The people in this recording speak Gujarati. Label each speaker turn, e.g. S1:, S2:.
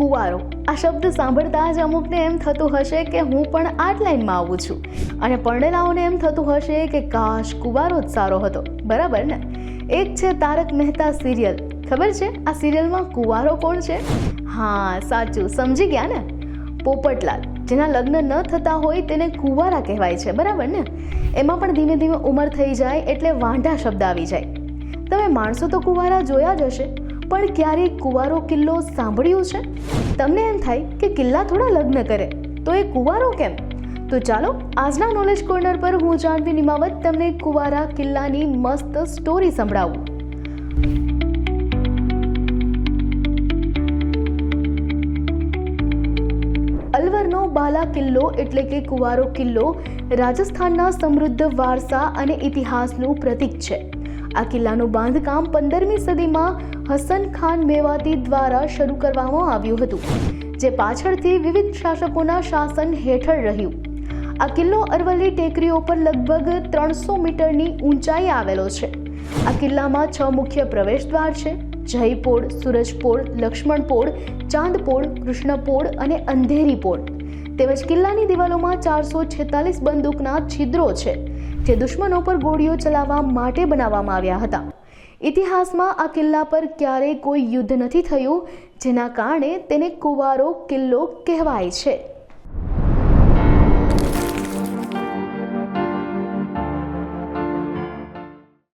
S1: કુવારો. આ શબ્દ સાંભળતા જ અમુકને એમ થતું હશે કે હું પણ આર્ટ લાઈનમાં આવું છું. અને પરણેલાઓને એમ થતું હશે કે કાશ કુવારો જ સારો હતો. બરાબર ને? એક છે તારક મહેતા સિરિયલ. ખબર છે? આ સિરિયલમાં કુવારો કોણ છે? હા, સાચું. સમજી ગયા ને? પોપટલાલ. જેના લગ્ન ન થતા હોય તેને કુંવારા કહેવાય છે. બરાબર ને? એમાં પણ ધીમે ધીમે ઉંમર થઈ જાય એટલે વાંઢા શબ્દ આવી જાય. તમે માણસો તો કુંવારા જોયા જ હશે. પણ ક્યારેય કુંવારો કિલ્લો સાંભળ્યું છે? તમને એમ થાય કે કિલ્લા થોડા લગ્ન કરે, તો એ કુંવારો કેમ? તો ચાલો, આજના નોલેજ કોર્નર પર હું જાણવી નિમાવત તમને કુંવારા કિલ્લાની મસ્ત સ્ટોરી સંભળાવું. અલવરનો બાલા કિલ્લો એટલે કે કુવારો કિલ્લો રાજસ્થાનના સમૃદ્ધ વારસા અને ઇતિહાસનું પ્રતીક છે. આ કિલ્લાનું બાંધકામ પંદરમી સદીમાં હસન ખાન મેવાતી દ્વારા શરૂ કરવામાં આવ્યું હતું, જે પાછળથી વિવિધ શાસકોના શાસન હેઠળ રહ્યું. આ કિલ્લો અરવલ્લી ટેકરીઓ પર લગભગ ત્રણસો મીટરની ઊંચાઈ આવેલો છે. આ કિલ્લામાં છ મુખ્ય પ્રવેશદ્વાર છે, જયપોળ, સૂરજપોળ લક્ષ્મણપોળ ચાંદપોળ, કૃષ્ણપોળ અને અંધેરીપોળ તેમજ કિલ્લાની દિવાલોમાં ચારસો છેતાલીસ બંદૂકના છિદ્રો છે. જે દુશ્મનો પર ગોળીઓ ચલાવવા માટે બનાવવામાં આવ્યા હતા. ઇતિહાસમાં આ કિલ્લા પર ક્યારેય કોઈ યુદ્ધ નથી થયું, જેના કારણે તેને કુવારો કિલ્લો કહેવાય છે.